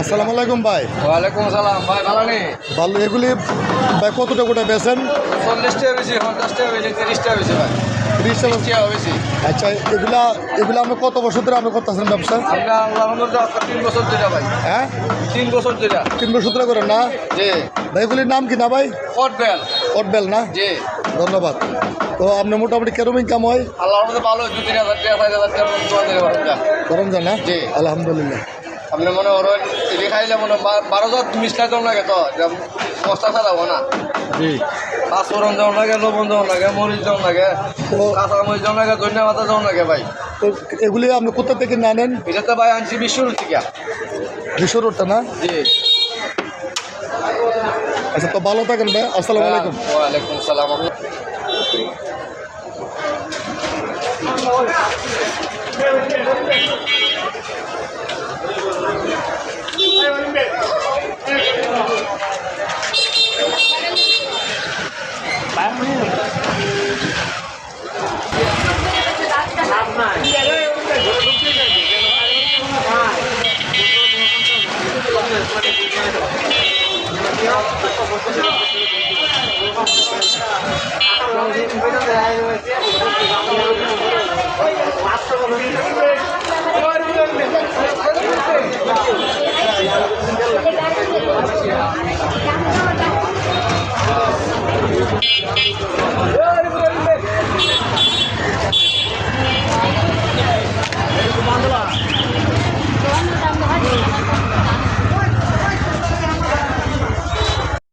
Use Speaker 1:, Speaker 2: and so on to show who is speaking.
Speaker 1: আসসালামু আলাইকুম ভাই।
Speaker 2: ওয়ালাইকুম সালাম ভাই ভালো নেই
Speaker 1: ভালো এগুলি ভাই কত টাকা করে বেছেন
Speaker 2: চল্লিশ টাকা বেশি পঞ্চাশ টাকা বেশি তিরিশ টাকা বেশি ভাই।
Speaker 1: তিরিশ টাকা
Speaker 2: টাকা বেশি।
Speaker 1: আচ্ছা এগুলা এগুলা আপনি কত বছর ধরে আপনি করতেছেন ব্যবসা?
Speaker 2: আমরা তিন বছর ধরে ভাই।
Speaker 1: হ্যাঁ?
Speaker 2: তিন বছর ধরে।
Speaker 1: তিন বছর ধরে করেন না?
Speaker 2: জি।
Speaker 1: ভাই এগুলির নাম কি না ভাই?
Speaker 2: কট বেল।
Speaker 1: অটবেল না?
Speaker 2: জি।
Speaker 1: ধন্যবাদ। তো আপনি মোটামুটি কেরম ইনকাম হয়?
Speaker 2: আল্লাহ ভালো দু তিন হাজার টাকা চার হাজার টাকা তোমার দিতে পারেন যা
Speaker 1: গরম জান
Speaker 2: জি।
Speaker 1: আলহামদুলিল্লাহ।
Speaker 2: আপনি মনে করেন এটি খাইলে মনে বারো হাজার মিশলাই দেওয়া লাগে তো মশলা ছাড়াবো না।
Speaker 1: জি।
Speaker 2: পাঁচ ফোরন দেওয়া লাগে লবণ দেওয়া লাগে মরিচ দেওয়া লাগে
Speaker 1: তো-
Speaker 2: কাঁচা মরিচ দেওয়া লাগে ধনিয়া পাতা দেওয়া লাগে ভাই।
Speaker 1: এগুলি আপনি কোথা থেকে না নেন
Speaker 2: এটা তো ভাই আনছি বিশ্বর থেকে।
Speaker 1: বিশ্ব রোডটা না?
Speaker 2: জি।
Speaker 1: আচ্ছা তো ভালো থাকেন ভাই। আসসালামু আলাইকুম।
Speaker 2: ওয়ালাইকুম সালাম
Speaker 3: Yeah.